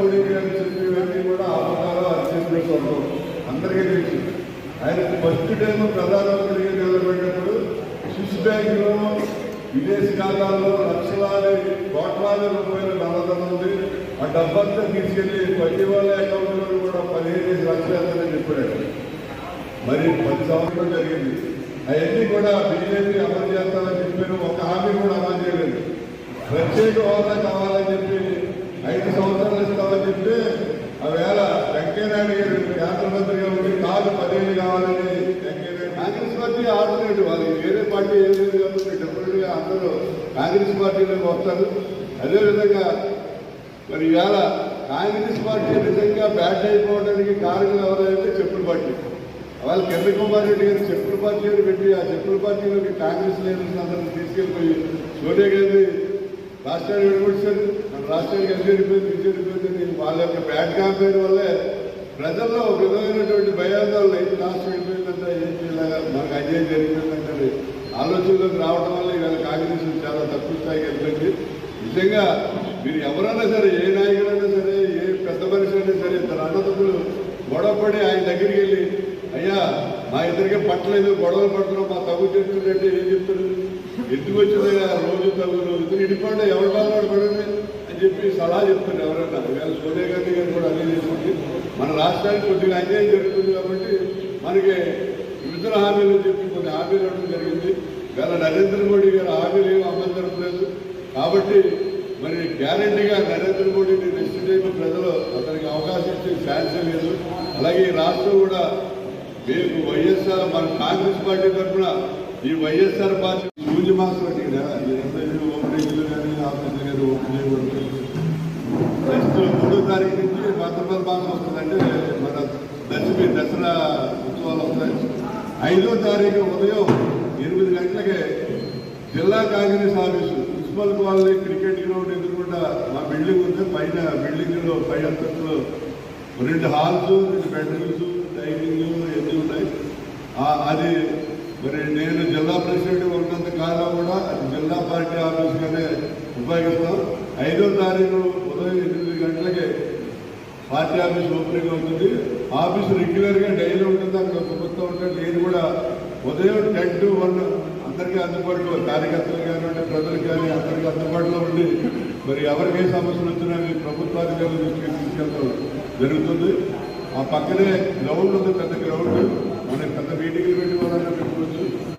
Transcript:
మోడీ చెప్పేవన్నీ కూడా ఆపకాలు అత్యంత అందరికీ తెలుసు. ఆయన ఫస్ట్ టైం ప్రధానమంత్రిగా నిలబడినప్పుడు స్విస్ బ్యాంకులో విదేశీ ఖాతాల్లో లక్షలాది కోట్లాది రూపాయల నల్లధనం ఉంది. ఆ డబ్బంతా తీసుకెళ్ళి పది వాళ్ళ అకౌంట్లో కూడా పదిహేను లక్షలేదని చెప్పాడు. మరి పది సంవత్సరాలు జరిగింది. అవన్నీ కూడా బీజేపీ అమలు చేస్తానని చెప్పారు. ఒక హామీ కూడా అమలు చేయలేదు. ప్రత్యేక హోదా కావాలని చెప్పి ఐదు సంవత్సరాలు ఇస్తామని చెప్తే ఆవేళ వెంకయ్యనాయుడు గారు కేంద్ర మంత్రిగా ఉండి కాదు పదేళ్ళు కావాలని వెంకయ్యనాయుడు కాంగ్రెస్ పార్టీ ఆల్టర్నేటివ్ వాళ్ళకి వేరే పార్టీ ఏం లేదు కాబట్టి డెఫినెట్గా అందరూ కాంగ్రెస్ పార్టీలోకి వస్తారు. అదేవిధంగా మరి ఇవాళ కాంగ్రెస్ పార్టీ నిజంగా బ్యాట్ అయిపోవడానికి కారణం ఎవరైతే చెప్పుల పార్టీ. వాళ్ళ కిరణ్ కుమార్ రెడ్డి గారు చెప్పుల పార్టీ పెట్టి ఆ చెప్పుల పార్టీలోకి కాంగ్రెస్ లీడర్స్ అందరిని తీసుకెళ్ళిపోయి సోనియా గాంధీ రాష్ట్రాన్ని విడిపించారు మన రాష్ట్రానికి ఎంత విడిపోయింది ఇది విడిపోయింది వాళ్ళ యొక్క బ్యాడ్ క్యాంపెయిన్ వల్లే ప్రజల్లో ఒక విధమైనటువంటి భయాందోళన అయితే రాష్ట్రం వెళ్ళిపోయిందంట ఏం ఇలాగా మనకు అన్యాయం జరిగిపోయిందంటే ఆలోచనలోకి రావడం వల్ల ఇవాళ కాంగ్రెస్ చాలా తక్కువ స్థాయికి వెళ్ళింది నిజంగా మీరు ఎవరైనా సరే ఏ నాయకుడైనా సరే ఏ పెద్ద మనిషి అయినా సరే ఇద్దరు అన్నదమ్ములు గొడవపడి ఆయన దగ్గరికి వెళ్ళి అయ్యా మా ఇద్దరికి పట్టలేదు గొడవలు పడుతున్నాం మా తగ్గు చేస్తుంటే ఏం చెప్తారు ఎందుకు వచ్చిందయ్యా రోజు తగ్గులు ఇద్దరు ఇడిపోండి ఎవరి బాధ పడండి అని చెప్పి సలహా చెప్తారు ఎవరైనా. ఇవాళ సోనియా గాంధీ గారు కూడా అదే చేసుకుంటే మన రాష్ట్రానికి కొద్దిగా అన్యాయం జరుగుతుంది కాబట్టి మనకి విభజన హామీలు చెప్పి కొన్ని హామీలు ఇవ్వడం జరిగింది. వేళ నరేంద్ర మోడీ గారు హామీలు ఏమి అమలు జరపలేదు కాబట్టి మరి గ్యారంటీగా నరేంద్ర మోడీని నెక్స్ట్ టైం ప్రజలు అతనికి అవకాశం ఇచ్చే ఛాన్స్ లేదు. అలాగే ఈ రాష్ట్రం కూడా మేము వైఎస్ఆర్ మన కాంగ్రెస్ పార్టీ తరఫున ఈ వైఎస్ఆర్ పార్టీ సూర్య మాసం ఓపెనింగ్లు కానీ ఆఫీసులు కానీ ఓపెన్ చేయకూడదు నెక్స్ట్ మూడో తారీఖు నుంచి భాద్రపద మాసం వస్తుందంటే మన దశమి దసరా ఉత్సవాలు వస్తాయి. ఐదో తారీఖు ఉదయం ఎనిమిది గంటలకే జిల్లా Congress office municipal colony cricket ground ఎదురుకుండా మా బిల్డింగ్ ఉంది. పైన బిల్డింగ్లో పై అంతస్తులో రెండు హాల్స్ రెండు బెడ్రూమ్స్ డైనింగ్ ఎన్ని ఉన్నాయి? అది మరి నేను జిల్లా ప్రెసిడెంట్ ఉన్నంత కాలం కూడా అది జిల్లా పార్టీ ఆఫీస్గానే ఉపయోగిస్తాం. ఐదో తారీఖు ఉదయం ఎనిమిది గంటలకే పార్టీ ఆఫీస్ ఓపెనింగ్ అవుతుంది. ఆఫీస్ రెగ్యులర్గా డైలీ ఉంటుంది అక్కడ ప్రభుత్వం ఉంటుంది. నేను కూడా ఉదయం టెన్ టు వన్ అందరికీ అందుబాటులో కార్యకర్తలు కానివ్వండి ప్రజలకు కానీ అందరికీ అందుబాటులో ఉండి మరి ఎవరికి ఏ సమస్యలు వచ్చినా మీ ప్రభుత్వాధికారులు దృష్టికి తీసుకెళ్ళడం జరుగుతుంది. ఆ పక్కనే గ్రౌండ్ ఉంది పెద్ద గ్రౌండ్ మనకి పెద్ద మీటింగ్లు పెట్టుకోవాలని పెట్టుకోవచ్చు.